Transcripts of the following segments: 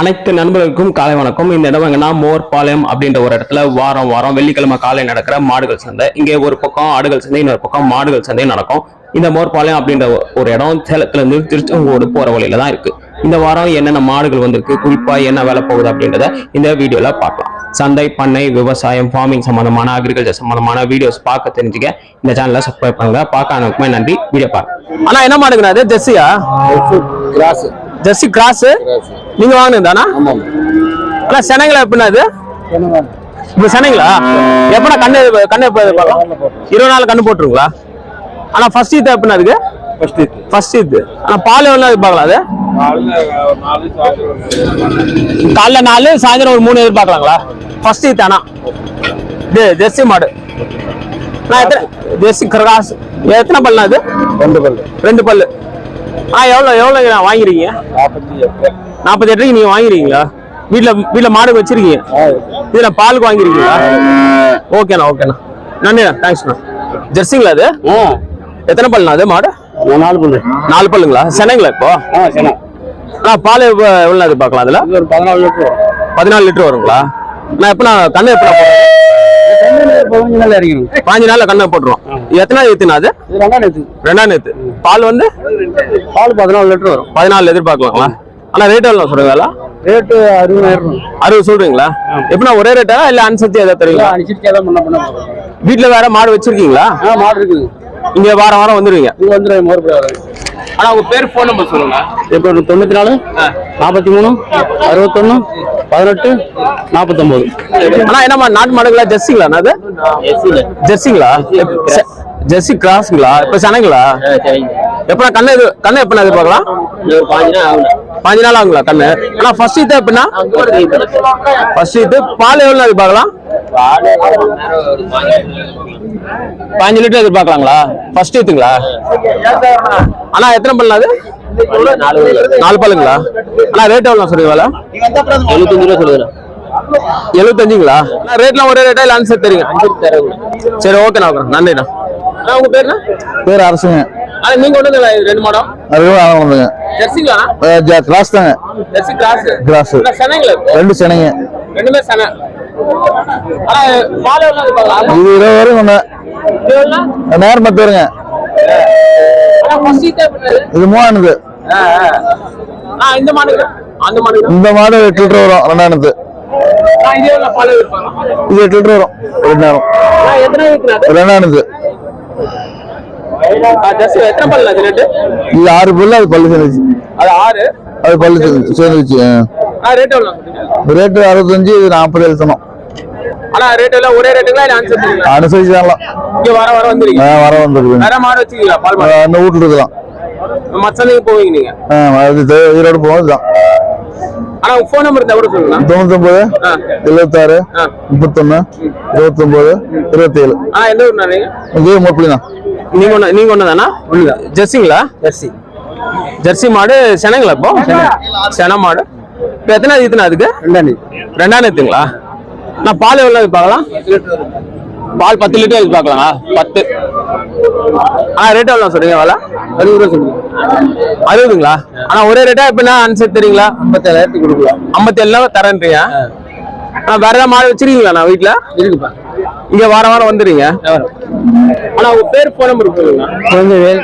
அனைத்து நண்பர்களுக்கும் காலை வணக்கம். இந்த இடம் எங்கன்னா மோர்பாளையம் அப்படின்ற ஒரு இடத்துல வாரம் வாரம் வெள்ளிக்கிழமை காலை நடக்கிற மாடுகள் சந்தை. இங்கே ஒரு பக்கம் ஆடுகள் சந்தை இன்னொரு பக்கம் மாடுகள் சந்தை நடக்கும். இந்த மோர்பாளையம் அப்படின்ற ஒரு இடம் சேலத்துல இருந்து திருச்செங்கோடு போற வழியில தான் இருக்கு. இந்த வாரம் என்னென்ன மாடுகள் வந்திருக்கு குறிப்பா என்ன வேலை போகுது அப்படின்றத இந்த வீடியோல பார்க்கலாம். சந்தை பண்ணை விவசாயம் ஃபார்மிங் சம்பந்தமான அக்ரிகல்ச்சர் சம்பந்தமான வீடியோஸ் பார்க்க தெரிஞ்சுக்க இந்த சேனலை சப்ஸ்கிரைப் பண்ணுங்க. பார்க்க நன்றி. வீடியோ பாருங்க. ஆனா என்ன ஜெர்சியா? கிராஸ். Jersey cross. நீங்க வாங்கினது தானா ஆனா செனங்களா எப்படின்னா அது இப்ப சென்னைங்களா எப்படா கண்ணு கண்ணு எப்ப இருபது நாள் கண்ணு போட்டுருங்களா? ஆனா ஃபர்ஸ்ட் இது? எப்படின்னா அதுக்கு ஃபர்ஸ்ட் இது இது ஆனா பால் எவ்வளவு எதிர்பார்க்கலாம் அது காலைல நாலு சாயந்தரம் ஒரு மூணு எதிர்பார்க்கலாங்களா? ஃபர்ஸ்ட் இது ஆனா இது ஜெர்சி மாடு. நான் எத்தனை ஜெர்சி கிராஸ் எத்தனை பல்லுண்ணா அது ரெண்டு பல்லு. ரெண்டு பல்லு. ஆ எவ்வளோ எவ்வளோ வாங்கிருக்கீங்க? நாற்பத்தி எட்டு எட்டுக்கு நீங்க வாங்கிருக்கீங்களா? வீட்ல வீட்ல மாடு வச்சிருக்கீங்க? இதுல பாலுக்கு வாங்கிருக்கீங்களா? ஓகேண்ணா ஓகேண்ணா. நன்றிண்ணா தேங்க்ஸ்ண்ணா ஜெர்சிங்களா அது எத்தனை பல்லுண்ணா அது மாடு? நாலு பல்லு. நாலு பல்லுங்களா? சென்னைங்களா இப்போ? ஆ பால் எவ்வளோ இது பார்க்கலாம் அதுல ஒரு பதினாலு லிட்டர் பதினாலு லிட்டர் வருங்களா? நான் எப்போ நான் கண்ணு எப்போ பதினஞ்சு நாள் இறங்கிடும். பாஞ்சு நாள்ல கண்ணை போட்டுருவோம். எத்தனை ஏத்துனா அது? ரெண்டாம் நேற்று ரெண்டாம் நேத்து. பால் வந்து? பால் பதினாலு லிட்டர் வரும். பதினாலு எதிர்பார்க்கலாங்களா? ஆனா ரேட் எவ்வளோ சொல்றீங்களா ரேட்டு அறுபதாயிரம். அறுபது சொல்றீங்களா? எப்படின்னா ஒரே ரேட்டா இல்ல அனுசரிச்சு எதாவது தருவீங்களா? அனுசரிச்சு எதாவது பண்ண பண்ண வீட்ல வேற மாடு வச்சிருக்கீங்களா? ஆ மாடு இருக்குது. இங்க வாரம் வாரம் வந்துருவீங்க. இது வந்து மறுபடியும் வரும் ஆனா உங்க பேர் போன் நம்பர் சொல்லுங்க. இப்போ ஒரு தொண்ணூற்றி நாலு நாற்பத்தி மூணு அறுபத்தொன்று பதினெட்டு? நாற்பத்தொம்போது ஆனா என்னம்மா நாட்டு மாடுங்களா ஜெர்சிங்களா அது? ஜெர்சிங்களா? ஜெர்சி கிராஸ்ங்களா இப்ப சனைங்களா? எப்ப கண்ணு கண்ணு எப்ப எதிர்பார்க்கலாம் பாஞ்சு நாள் ஆகுங்களா கண்ணு? ஆனா ஃபர்ஸ்ட் இது எப்படின்னா ஃபர்ஸ்ட் இது பால் எவ்வளவு எதிர்பார்க்கலாம்? பாஞ்சு லிட்டர் எதிர்பார்க்கலாங்களா? ஃபர்ஸ்ட் இதுங்களா அண்ணா எத்தனை பல்லு அது? நாலு பல்லுங்களா? அண்ணா ரேட் எவ்வளோ சொல்றீங்க வேலை? எழுபத்தஞ்சு ரூபா சொல்லுங்க எழுபத்தஞ்சுங்களா? அண்ணா ரேட்லாம் ஒரே ரேட்டா இல்லை ஆன்சர் தெரியுங்க சரி ஓகேண்ணா ஓகே நன்றிண்ணா. அண்ணா உங்க பேருண்ணா பேர் அரசுங்க. அண்ணா நீங்க ஒண்ணு ரெண்டு மாடம்? அதுவும் வந்துங்க. ஜெர்சிங்களா? கிராஸ் தாங்க. ஜெர்சி கிராஸ் ரெண்டு சென்னைங்க. ரெண்டுமே சென்னை. அண்ணா பால் எதிர்பார்க்கலாம் இது இருபது வரைக்கும் எவ்வளோ நேரம் பத்து வருங்க. இது ஆ இந்த மாடுங்க அந்த மாடுங்க இந்த மாடு எட்டு லிட்டர் வரும் ரெண்டாயிரத்து. இது எட்டு லிட்டர் வரும் ரெண்டு நேரம் ரெண்டாயிரத்து. ஜெர்சி எத்தனை பல்லு ரேட்டு இது ஆறு பல்லு அது பல்லு சேர்ந்துச்சு. அது ஆறு அது பல்லு சேர்ந்து- சேர்ந்துச்சு ஆ. ரேட் எவ்வளோ ரேட்டு அறுபத்தஞ்சு இது நாற்பது எழுத்தணும் ஆனா ரேட் எல்லாம் ஒரே ரேட்டுங்களா இல்ல தெரியுங்களா அனுசரிச்சு தரலாம் இங்க வர வர வந்துருங்க ஆ, வர வந்துருக்கு வேற மாடு வச்சுக்கீங்களா பால் மாடு இன்னும் வீட்டுல இருக்கலாம். மச்சந்தைக்கு போவீங்க நீங்க அது ஈரோடு போகும் தான். ஆனா ஃபோன் நம்பர் இருந்தா கூட சொல்லுங்க தொண்ணூத்தொன்பது. எழுபத்தாறு. முப்பத்தொன்னு இருபத்தொன்பது இருபத்தேழு. ஆ எந்த ஊர் நீங்க? இதே முப்படி தான். நீங்க ஒண்ணு நீங்க ஒண்ணு தானா ஜெர்சிங்களா? ஜெர்சி. ஜெர்சி மாடு செனங்களா இப்போ? சென. மாடு. இப்போ எத்தனை ஈத்துனா அதுக்கு ரெண்டாண்டி ரெண்டாம் நேத்துங்களா நான் பால் எவ்வளவு பார்க்கலாம்? பால் பத்து லிட்டர் எதிர்பார்க்கலாமா பத்து. ஆ ரேட் எவ்வளோ சொல்றீங்க வேலை? அறுபது ரூபா சொல்லுங்க. அறுபதுங்களா? ஆனா ஒரே ரேட்டா எப்படின்னா அனுசரிச்சு தரீங்களா? ஐம்பத்தேழாயிரத்துக்கு கொடுக்கலாம். ஐம்பத்தி ஏழு தரேன்றீங்க ஆனா வேற ஏதாவது மாடு வச்சிருக்கீங்களா நான் வீட்டுல இருக்குப்பா. இங்க வாரம் வாரம் வந்துடுறீங்க? ஆனா உங்க பேர் போன் நம்பர் குழந்தைவேல்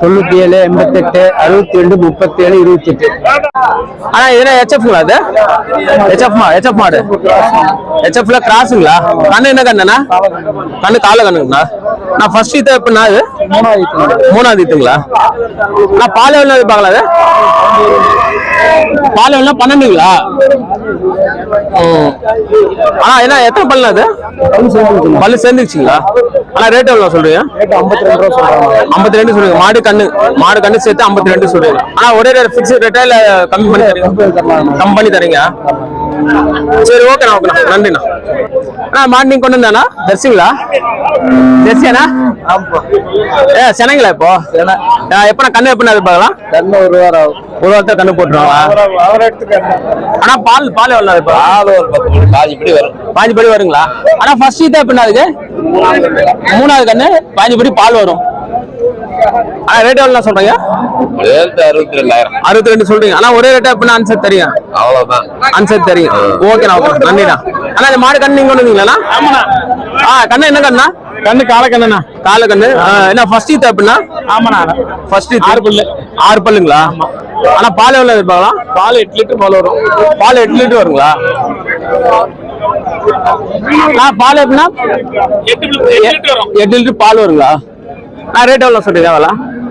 தொண்ணூத்தி ஏழு எண்பத்தெட்டு அறுபத்தி ரெண்டு முப்பத்தி ஏழு இருபத்தி எட்டு. ஆனா இதுனா ஹெச்எஃப்ங்களா அது ஹெச்எஃப் மா ஹெச்எஃப் மாடு. ஹெச்எஃப்ல கிராஸுங்களா கண்ணு என்ன கண்ணுண்ணா கண்ணு கால கண்ணுங்களா நான் ஃபர்ஸ்ட் இது எப்படின்னா அது மூணாவது இதுங்களா நான் பால் எவ்வளோ பார்க்கலாம் அது பால் எவ்வளோ பன்னெண்டுங்களா? ஆ ஆனா என்ன எத்தனை பல்லு அது பல்லு சேர்ந்துச்சுங்களா ஆனா ரேட் எவ்வளோ சொல்றீங்க? ஐம்பத்தி ரெண்டு ரூபா சொல்றாங்க. ஐம்பத்தி ரெண்டு சொல்றீங்க. மாடு கண்ணு மாடு கண்ணு சேர்த்து ஐம்பத்தி ரெண்டு சொல்றீங்க. ஆனா ஒரே ரேட் ஃபிக்ஸ் ரேட்டா இல்ல கம்மி பண்ணி தரீங்க கம்மி பண்ணி தரீங்க சரி ஓகேண்ணா ஓகேண்ணா நன்றிண்ணா. அண்ணா நீங்க கொண்டு வந்தாண்ணா ஜெர்சிங்களா ஜெர்சியாண்ணா ஏ சென்னைங்களா இப்போ? ஆ, எப்ப நான் கண்ணு எப்ப அது பார்க்கலாம் ரெண்டு ஒரு வாரம் ஆகும். ஒரு வாரத்தை கண்ணு. எடுத்துக்க ஆனா பால் பால் எவ்வளோ இப்போ? ஒரு பத்து காஜி படி வரும். பாஞ்சு படி வருங்களா ஆனா ஃபர்ஸ்ட் இது எப்படின்னா அதுக்கு? மூணாவது கண்ணு. பாஞ்சு படி பால் வரும். ரேட் எவ்வளோ சொல்றீங்க? அறுபத்தி ரெண்டாயிரம். அறுபத்தி ரெண்டு சொல்றீங்க. ஆனா ஒரே ரேட்டா எப்படின்னா ஆன்சர் தெரியும்? அவ்வளவுதான். ஆன்சர் தெரியும். ஓகேண்ணா ஓகே நன்றிண்ணா. அண்ணா இந்த மாடு கண்ணு நீங்க வந்தீங்களா ஆமாண்ணா. ஆ கண்ணு என்ன கண்ணா? கண்ணு கால கண்ணுண்ணா. கால கண்ணு. என்ன ஃபர்ஸ்ட் ஈத்து அப்படின்னா ஆமாண்ணா. ஃபர்ஸ்ட் ஆறு பல்லு. ஆறு பல்லுங்களா? ஆனா பால் எவ்வளவு எதிர்பார்க்கலாம் பால் எட்டு லிட்டர் பால் வரும். பால் எட்டு லிட்டர் வருங்களா? ஆ பால் எப்படின்னா எட்டு லிட்டர் வரும். எட்டு லிட்டர் பால் வருங்களா? நான் ரேட் எவ்வளவு சொல்றீங்க வேலை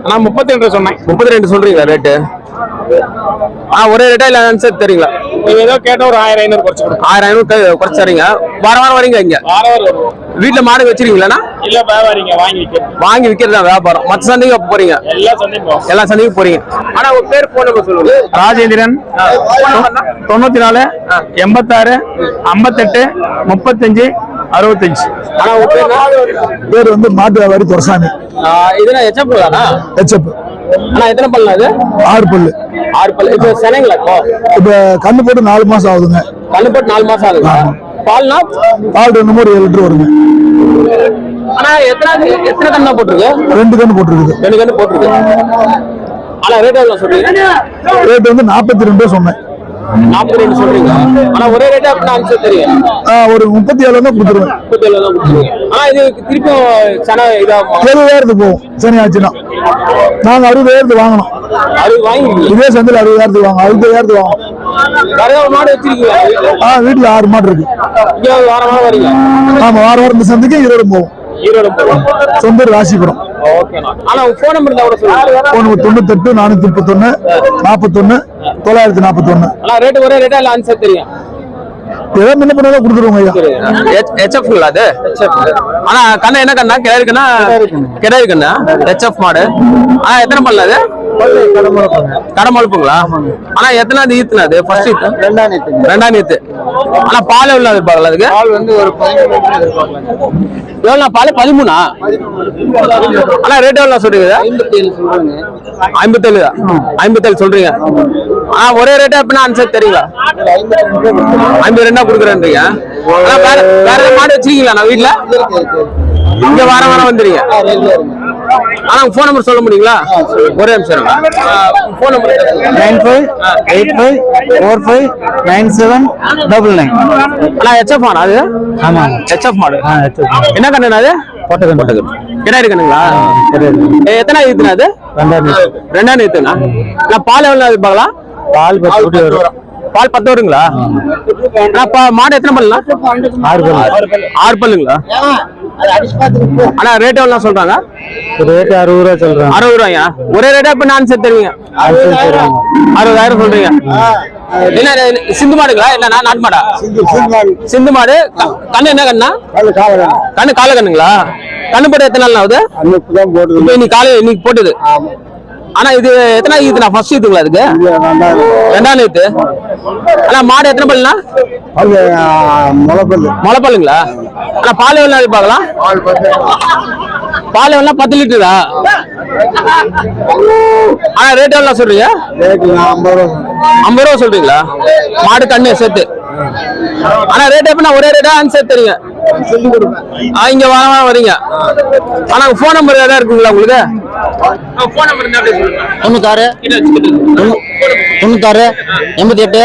நான் முப்பத்தி ரெண்டு சொன்னேன். முப்பத்தி ரெண்டு சொல்றீங்களா ரேட்டு ஆ ஒரே ரேட்டா இல்ல ஆன்சர் தெரியுங்களா? நீங்க ஏதோ கேட்ட ஒரு ஆயிரம் ஐநூறு குறைச்சு ஆயிரம் ஐநூறு குறைச்சு தரீங்க வாரம் வாரம் வரீங்க இங்க? வாரம் வரும் வீட்டுல மாடு வச்சிருக்கீங்களா இல்ல வியாபாரிங்க வாங்கி விற்க வாங்கி விற்கிறது வியாபாரம்? மற்ற சந்தைக்கு போறீங்க? எல்லா சந்தையும் போகும் எல்லா சந்தைக்கும் போறீங்க. ஆனா உங்க பேர் போன் நம்பர் சொல்லுங்க. ராஜேந்திரன் தொண்ணூத்தி நாலு எண்பத்தாறு ஐம்பத்தெட்டு முப்பத்தஞ்சு அறுபத்தஞ்சு. பேர் வந்து மாட்டு வியாபாரி துரசாமி. இதுனா எச்சப் தானா ஹெச்எப் ஆனா எத்தனை பல்லா இது? ஆறு பல்லு. ஆறு பல்லு. இப்போ சென்னைங்களா இப்போ? இப்ப கண்ணு போட்டு நாலு மாசம் ஆகுதுங்க. கண்ணு போட்டு நாலு மாசம் ஆகுதா பால்னா? பால் ரெண்டு மூணு ஏழு லிட்டர் வருங்க. ஆனா எத்தனை எத்தனை கண்ணா போட்டிருக்கு? ரெண்டு கண்ணு போட்டுருக்குது. ரெண்டு கண்ணு போட்டிருக்கு. ஆனா ரேட் எவ்வளவு சொல்றீங்க? ரேட் வந்து நாற்பத்தி ரெண்டு சொல்றேன் நாற்பது ரெண்டு சொல்றீங்க ஆனா ஒரே ரேட்டா அப்படின்னா தெரியும் ஒரு முப்பத்தி ஏழு தான் கொடுத்துருவேன். முப்பத்தி ஏழு தான் கொடுத்துருங்க ஆனா இது திருப்பியும் சன இதாகும் எழுபதாயிரத்துக்கு போகும். சனி ஆச்சுன்னா நாங்க அறுபதாயிரத்துக்கு வாங்கணும். அது வாங்கிருக்கீங்க. இதே சந்தையில் அறுபதாயிரத்துக்கு வாங்க. அறுபதாயிரத்துக்கு வாங்கணும் வீட்டுல? ஆறு மாடு இருக்கு. ஆமா வார வாரம் இந்த சந்தைக்கு ஈரோடு போகும் ஈரோடு போகும் சொந்த ஊர் ராசிபுரம். தொண்ணூத்தெட்டு நானூத்தி முப்பத்தொன்னு நாற்பத்தொன்னு தொள்ளாயிரத்தி நாற்பத்தொன்னு. ஆனா ரேட் ஒரே ரேட்டா இல்ல ஆன்சர் தெரியும்? ஏதோ முன்ன பண்ணதான் கொடுத்துருவோங்க ஐயா. ஹெச்எஃப்ங்களா அது? ஆனா கண்ணா என்ன கண்ணா? கண்ணா கிடாரி கண்ணா ஹெச்எஃப் மாடு. ஆனா எத்தனை பல்ல அது? கடமழுப்புங்களா ஆனா எத்தனாவது ஈத்துனா அது? ஃபர்ஸ்ட் ஈத்து ரெண்டாம் ஈத்து ஆனா பால் எவ்வளவு எதிர்பார்க்கல அதுக்கு? பால் வந்து ஒரு எவ்வளோ பால்? பதிமூணா? ஆனா ரேட் எவ்வளோ சொல்றீங்க? ஐம்பத்தேழு ஐம்பத்தேழு சொல்றீங்க. ஆனா ஒரே ரேட்டா எப்படின்னா ஆன்சர் தெரியுங்களா? ஐம்பது ரெண்டா கொடுக்குறேன்றீங்க. ஆனா வேற வேற மாடு வச்சிருக்கீங்களா நான் வீட்டுல இங்க வாரம் வாரம் வந்துறீங்க. ஆனா ஃபோன் நம்பர் சொல்ல முடியுங்களா? ஒரே நிமிஷம் phone number nine five eight five four five nine seven double nine. ஆனா ஹெச்எஃப் மாடு அது? ஆமா. ஹெச்எஃப் மாடு என்ன கண்ணு அது? போட்டது கிடாரி கண்ணுங்களா ஏ, எத்தனை ஈத்துனா அது? ரெண்டாயிரம் ரெண்டாம் ஈத்துனா நான் பால் எவ்வளவு எதிர்பார்க்கலாம் பால் பத்து வரும். பால் பத்து வருங்களா? ஆனா பா- மாடு எத்தனை பல்லுங்களா ஆறு பல் ஆறு பல்லுங்களா? ஆனா ரேட் எவ்வளவு சொல்றாங்க? ரேட்டு அறுபது ரூபா சொல்றேன் அறுபது ரூபாயா? ஒரே ரேட்டா இப்ப நான் சரி தருவீங்க? அறுபதாயிரம். சொல்றீங்க. என்ன சிந்து மாடுங்களா? என்ன நாட்டு மாடா? சிந்து மாடு. கண்ணு என்ன கண்ணா? கண்ணு கால கண்ணுங்களா கண்ணு போட்டு எத்தனை நாள் ஆகுது? இன்னைக்கு காலை இன்னைக்கு போட்டுது. ஆனா இது எத்தனை ஈத்து நான் ஃபர்ஸ்ட் ஈத்துங்களா அதுக்கு ரெண்டாம் ஈத்து ஆனா மாடு எத்தனை பல்லுனா முளைப்பல்லு. முளைப்பல்லுங்களா? ஆனா பால் எவ்வளவு நாளைக்கு பார்க்கலாம்? பால் எவ்வளவு பத்து லிட்டரா? ஆனா ரேட் எவ்வளவு சொல்றீங்க? ஐம்பது ரூபா சொல்றீங்களா? மாடு கண்ணு சேர்த்து. ஆனா ரேட் எப்படின்னா ஒரே ரேட்டா தெரியுங்க ஆ, இங்க வர வர வரீங்க. ஆனா ஃபோன் நம்பர் ஏதாவது இருக்குங்களா உங்களுக்கு? தொண்ணூத்தாறு தொண்ணூ- தொண்ணூத்தாறு எண்பத்தி எட்டு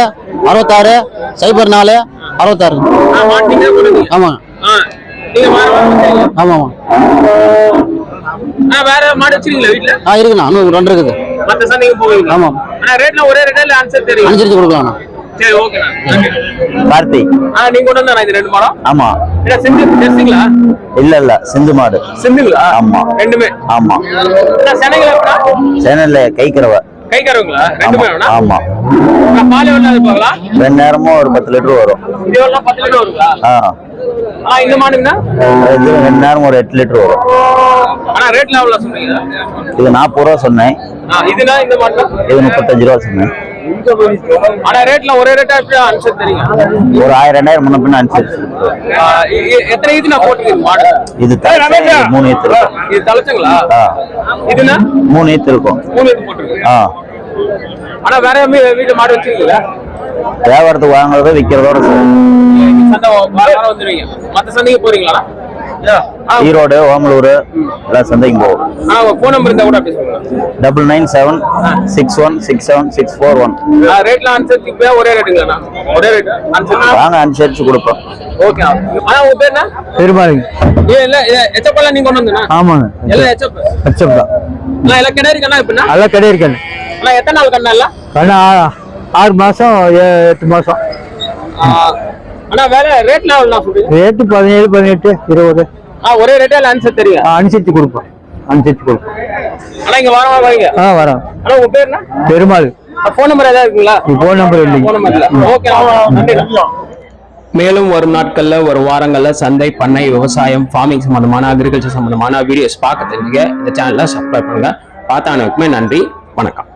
அறுபத்தாறு சைபர் நாலு அறுபத்தாறு. ஆ, மாட்டீங்க போடுங்க. ஆமா. ஆ, நீங்க வர வர வந்துருங்க. ஆமா ஆமா. ஆ, வேற மாடு வச்சிருக்கீங்களா வீட்டுல ஆ இருக்குண்ணா இன்னும் ரெண்டு இருக்குது. மத்த சந்தைக்கு போவீங்க ஆமா. ஆனா ரேட்ல ஒரே ரேட்டா இல்ல ஆன்சர் தெரியும்? அனுசரிச்சு கொடுக்கலாம்ண்ணா சரி ஓகேண்ணா நன்றி. கார்த்திக் ஆ நீங்க கொண்டு வந்தா இது ரெண்டு மாடம்? ஆமா. இல்ல சிந்து ஜெர்சிங்களா இல்ல இல்ல சிந்து மாடு. சிந்துங்களா? ஆமா. ரெண்டுமே? ஆமா. சென்னைங்களா எப்படா? சேனல்ல கைக்கிறவ கைக்காரங்களா ரெண்டுமே வேணா ஆமா. பால் எவ்வளவு எதிர்பார்க்கலாம் ரெண்டு நேரமும் ஒரு பத்து லிட்டர் வரும். இது எவ்வளவு பத்து லிட்டர் வருங்களா? ஆ. இந்த மாடுங்கண்ணா இது ரெண்டு நேரம் ஒரு எட்டு லிட்டர் வரும். ஆனா ரேட்ல எவ்வளவு சொல்றீங்க இது நாற்பது ரூபா சொன்னேன். இதுனா இந்த மாடுனா? இது முப்பத்தஞ்சு ரூபா சொன்னேன். ஆனா ரேட்ல ஒரே ரேட்டா எப்படி ஆன்சர் தெரியும்? ஒரு ஆயிரம் ரெண்டாயிரம் முன்ன பின்ன அனுசரிச்சு எத்தனை இது நான் போட்டுருக்கேன் மாடு இது மூணு ஈத்து இருக்கும். இது தலைச்சங்களா இதுனா மூணு ஈத்து இருக்கும். மூணு இது போட்டுருக்கு ஆனா வேற வீட்டு மாடு வச்சிருக்கீங்களா? வியாபாரத்துக்கு வாங்குறதோ விற்கிறதோட. சந்தை மத்த சந்தைக்கு போறீங்களா ஈரோடு ஓமலூர் எல்லா சந்தைக்கும் போகும் ஆ ஃபோன் நம்பர் இருந்தா கூட double nine seven six one six seven six four one. ரேட்லாம் அனுசரிச்சு இப்ப ஒரே ரேட்டுங்களாண்ணா ஒரே ரேட் அனுசரிச்சு. வாங்க அனுசரிச்சு கொடுப்போம். ஓகே ஆனா உங்க பேர் என்ன? பெருமாளுங்க ஏ இல்ல நீங்க கொண்டு வந்தா ஆமாங்க. எல்லாம் எச்சப் தான் நான் எல்லாம் கிணறு கண்ணா இப்ப எல்லாம் கிடையாது கண்ணு நான் எத்தனை நாள் கண்ணா எல்லாம்? கண்ணு ஆ- ஆறு மாசம் எட்டு மாசம். அண்ணா வேற ரேட்லாம் எவ்வளோ சொல்றீங்க? ரேட்டு பதினேழு பதினெட்டு இருபது. ஆ ஒரே ரேட்டே இல்லை அனுசரிச்சு தெரியுங்க ஆ, அனுசரிச்சு கொடுப்போம். அனுசரிச்சு கொடுப்போம். ஆனா இங்க வாரம் வாங்க ஆ வரோம். ஆனா உங்க பேர் என்ன பெருமாள் ஃபோன் நம்பர் ஏதாவது இருக்குங்களா? ஃபோன் நம்பர் இல்லைங்க. நம்பர் இல்ல. ஓகே நன்றி மேலும் வரும் நாட்கள்ல ஒரு வாரங்கள்ல சந்தை பண்ணை விவசாயம் ஃபார்மிங் சம்பந்தமான அக்ரிகல்ச்சர் சம்பந்தமான வீடியோஸ் பார்க்க தெரிஞ்சுக்க இந்த சேனலை சப்ஸ்கிரைப் பண்ணுங்க. பார்த்தானுக்குமே நன்றி வணக்கம்.